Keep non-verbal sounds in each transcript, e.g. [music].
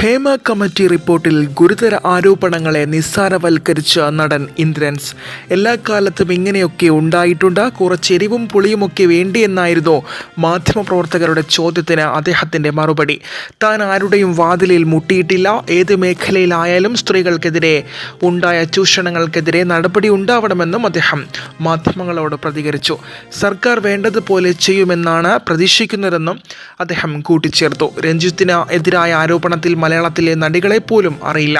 Hema committee റിപ്പോർട്ടിൽ ഗുരുതര ആരോപണങ്ങളെ നിസ്സാരവൽക്കരിച്ച നടൻ ഇന്ദ്രൻസ്. എല്ലാ കാലത്തും ഇങ്ങനെയൊക്കെ ഉണ്ടായിട്ടുണ്ട്. കുറച്ചെരിവും പുളിയുമൊക്കെ വേണ്ടിയെന്നായിരുന്നു മാധ്യമപ്രവർത്തകരുടെ ചോദ്യത്തിന് അദ്ദേഹത്തിന്റെ മറുപടി. താൻ ആരുടെയും വാതിലിൽ മുട്ടിയിട്ടില്ല. ഏത് മേഖലയിലായാലും സ്ത്രീകൾക്കെതിരെ ഉണ്ടായ ചൂഷണങ്ങൾക്കെതിരെ നടപടി ഉണ്ടാവണമെന്നും അദ്ദേഹം മാധ്യമങ്ങളോട് പ്രതികരിച്ചു. സർക്കാർ വേണ്ടതുപോലെ ചെയ്യുമെന്നാണ് പ്രതീക്ഷിക്കുന്നതെന്നും അദ്ദേഹം കൂട്ടിച്ചേർത്തു. രഞ്ജിത്തിന് എതിരായ ആരോപണത്തിൽ മലയാളത്തിലെ നടികളെ പോലും അറിയില്ല.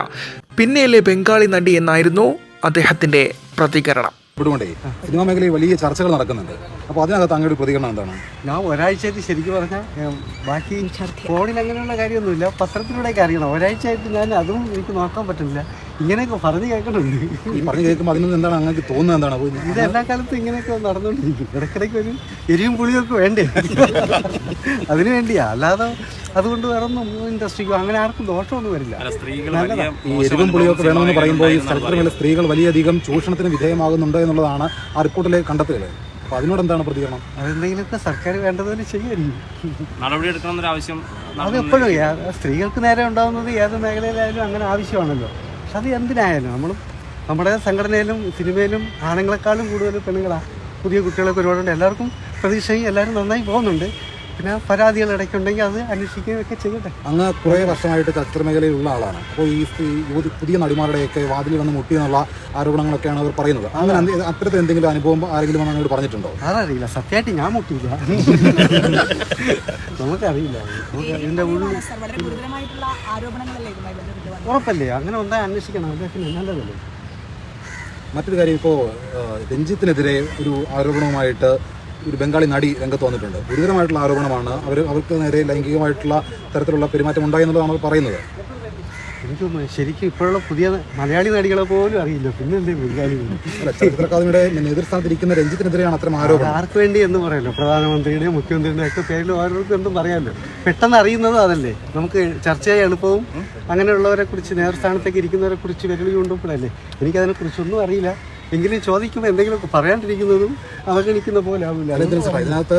പിന്നെയല്ലേ ബംഗാളി നടി എന്നായിരുന്നു അദ്ദേഹത്തിന്റെ പ്രതികരണം. സിനിമാ മേഖലയിൽ വലിയ ചർച്ചകൾ നടക്കുന്നുണ്ട്. അപ്പോൾ അതിനകത്ത് അങ്ങയുടെ പ്രതികരണം എന്താണ്? ഞാൻ ഒരാഴ്ചയായിട്ട് ശരിക്കും പറഞ്ഞാൽ ബാക്കി ഫോണിൽ അങ്ങനെയുള്ള കാര്യമൊന്നുമില്ല. പത്രത്തിലൂടെയൊക്കെ അറിയണം. ഒരാഴ്ചയായിട്ട് ഞാൻ അതും എനിക്ക് നോക്കാൻ പറ്റുന്നില്ല. ഇങ്ങനെയൊക്കെ പറഞ്ഞു കേൾക്കണുണ്ട്. ഈ പറഞ്ഞു കേൾക്കുമ്പോൾ അതിനൊന്നും നിന്ന് എന്താണ് അങ്ങനെ തോന്നുന്നത് എന്താണ്? അപ്പോൾ ഇത് എല്ലാ കാലത്തും ഇങ്ങനെയൊക്കെ നടന്നുകൊണ്ടിരിക്കും. ഇടയ്ക്കിടയ്ക്ക് ഒരു എരിവും പുളിയൊക്കെ വേണ്ടേ? അതിനു വേണ്ടിയാ. അല്ലാതെ അതുകൊണ്ട് വേറെ ഒന്നും ഇൻഡസ്ട്രിക്കോ അങ്ങനെ ആർക്കും ദോഷമൊന്നും വരില്ല. ഈ എരിവും പുളിയൊക്കെ വേണമെന്ന് പറയുമ്പോൾ ഈ സ്ഥലത്തിനുള്ള സ്ത്രീകൾ വലിയധികം ചൂഷണത്തിന് വിധേയമാകുന്നുണ്ട് എന്നുള്ളതാണ് ആ റിപ്പോർട്ടിലെ കണ്ടെത്തുകൾ അപ്പൊ അതിനോട് എന്താണ് പ്രതികരണം? അതെന്തെങ്കിലുമൊക്കെ സർക്കാർ വേണ്ടതുപോലെ ചെയ്യുമായിരിക്കും. നടപടി എടുക്കണമെന്നൊരു ആവശ്യം അത് എപ്പോഴും ഏ- സ്ത്രീകൾക്ക് നേരെ ഉണ്ടാകുന്നത് ഏത് മേഖലയിലായാലും അങ്ങനെ ആവശ്യമാണല്ലോ. പക്ഷെ അത് എന്തിനായാലും നമ്മൾ നമ്മുടെ സംഘടനയിലും സിനിമയിലും ആണുങ്ങളെക്കാളും കൂടുതൽ പെണ്ണുങ്ങളാണ് പുതിയ കുട്ടികളൊക്കെ ഒരുപാടുണ്ട്. എല്ലാവർക്കും പ്രതീക്ഷയും എല്ലാവരും നന്നായി പോകുന്നുണ്ട്. പിന്നെ പരാതികൾ ഇടയ്ക്കുണ്ടെങ്കിൽ അത് അന്വേഷിക്കുകയും ഒക്കെ ചെയ്യട്ടെ. അങ്ങ് കുറേ വർഷമായിട്ട് ചലച്ചിത്ര മേഖലയിലുള്ള ആളാണ്. അപ്പോൾ ഈ യുവതി പുതിയ നടിമാരുടെയൊക്കെ വാതിൽ വന്ന് മുട്ടി എന്നുള്ള ആരോപണങ്ങളൊക്കെയാണ് അവർ പറയുന്നത്. അങ്ങനെ അത്തരത്തിൽ എന്തെങ്കിലും അനുഭവം ആരെങ്കിലും അങ്ങോട്ട് പറഞ്ഞിട്ടുണ്ടോ? അതറിയില്ല. സത്യമായിട്ട് ഞാൻ മുട്ടിയില്ല. [laughs] നമുക്കറിയില്ല. നമുക്ക് ഇതിന്റെ ഉള്ളിൽ? ഉറപ്പല്ലേ? അങ്ങനെ ഉണ്ടായി അന്വേഷിക്കണം. അദ്ദേഹത്തിന് നല്ലതല്ലേ? മറ്റൊരു കാര്യം ഇപ്പോൾ രഞ്ജിത്തിനെതിരെ ഒരു ആരോപണവുമായിട്ട് ഒരു ബംഗാളി നടി രംഗത്ത് വന്നിട്ടുണ്ട്. ഗുരുതരമായിട്ടുള്ള ആരോപണമാണ്. അവർ അവർക്ക് നേരെ ലൈംഗികമായിട്ടുള്ള തരത്തിലുള്ള പെരുമാറ്റം ഉണ്ടായി എന്നുള്ളതാണ് അവർ പറയുന്നത്. എനിക്ക് ശരിക്കും ഇപ്പോഴുള്ള പുതിയ മലയാളി നടികളെ പോലും അറിയില്ല. പിന്നെ എന്തേ ബംഗാളി ചലച്ചിത്ര അക്കാദമിയുടെ എതിർസ്ഥാനത്തിരിക്കുന്ന രഞ്ജിത്തിനെതിരെയാണ് അത്തരം ആരോപണം. ആർക്ക് വേണ്ടി എന്ന് പറയല്ലോ? പ്രധാനമന്ത്രിയുടെയും മുഖ്യമന്ത്രിയുടെയും ഒക്കെ പേരിൽ ഓരോരുത്തർക്കും എന്തും പറയാമല്ലോ. പെട്ടെന്ന് അറിയുന്നത് അതല്ലേ. നമുക്ക് ചർച്ചയായി എളുപ്പവും അങ്ങനെയുള്ളവരെ കുറിച്ച് നേതൃസ്ഥാനത്തേക്ക് ഇരിക്കുന്നവരെ കുറിച്ച് വെല്ലുവിളി കൊണ്ടുമ്പോഴല്ലേ എനിക്കതിനെ കുറിച്ചൊന്നും അറിയില്ല. എങ്കിലും ചോദിക്കുമ്പോൾ എന്തെങ്കിലുമൊക്കെ പറയാണ്ടിരിക്കുന്നതും അവഗണിക്കുന്ന പോലെ ആവില്ല അതിനകത്ത് ഇതിനകത്ത്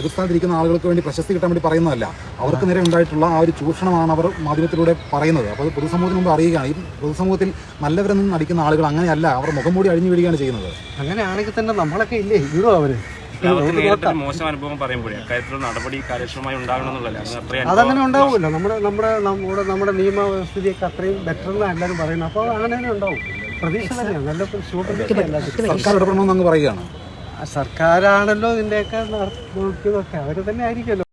എതിർസ്ഥാനത്തിരിക്കുന്ന ആളുകൾക്ക് വേണ്ടി പ്രശസ്തി കിട്ടാൻ വേണ്ടി പറയുന്നതല്ല. അവർക്ക് നേരെ ഉണ്ടായിട്ടുള്ള ആ ഒരു ചൂഷണമാണ് അവർ മാധ്യമത്തിലൂടെ പറയുന്നത്. അപ്പോൾ പൊതുസമൂഹത്തിന് മുമ്പ് അറിയുകയാണ്. ഈ പൊതുസമൂഹത്തിൽ നല്ലവരെന്ന് നടിക്കുന്ന ആളുകൾ അങ്ങനെയല്ല. അവർ മുഖം മൂടി അഴിഞ്ഞു വീഴുകയാണ് ചെയ്യുന്നത്. അങ്ങനെയാണെങ്കിൽ തന്നെ നമ്മളൊക്കെ ഇല്ലേ? ഇതോ അവർ മോശം അനുഭവം പറയുമ്പോഴേ അക്കാര്യത്തിലുള്ള നടപടി കാര്യക്ഷമമായി അതങ്ങനെ ഉണ്ടാവുമല്ലോ നമ്മുടെ നമ്മുടെ നമ്മുടെ നമ്മുടെ നിയമവ്യവസ്ഥിതിയൊക്കെ അത്രയും ബെറ്റർ എന്നാണ് എല്ലാവരും പറയുന്നത്. അപ്പോൾ അങ്ങനെ തന്നെ ഉണ്ടാവും. പ്രതീക്ഷ തന്നെയാണ്. നല്ല സർക്കാരാണല്ലോ ഇതിന്റെയൊക്കെ നോക്കി നോക്കിയതൊക്കെ. അവർ തന്നെ ആയിരിക്കുമല്ലോ.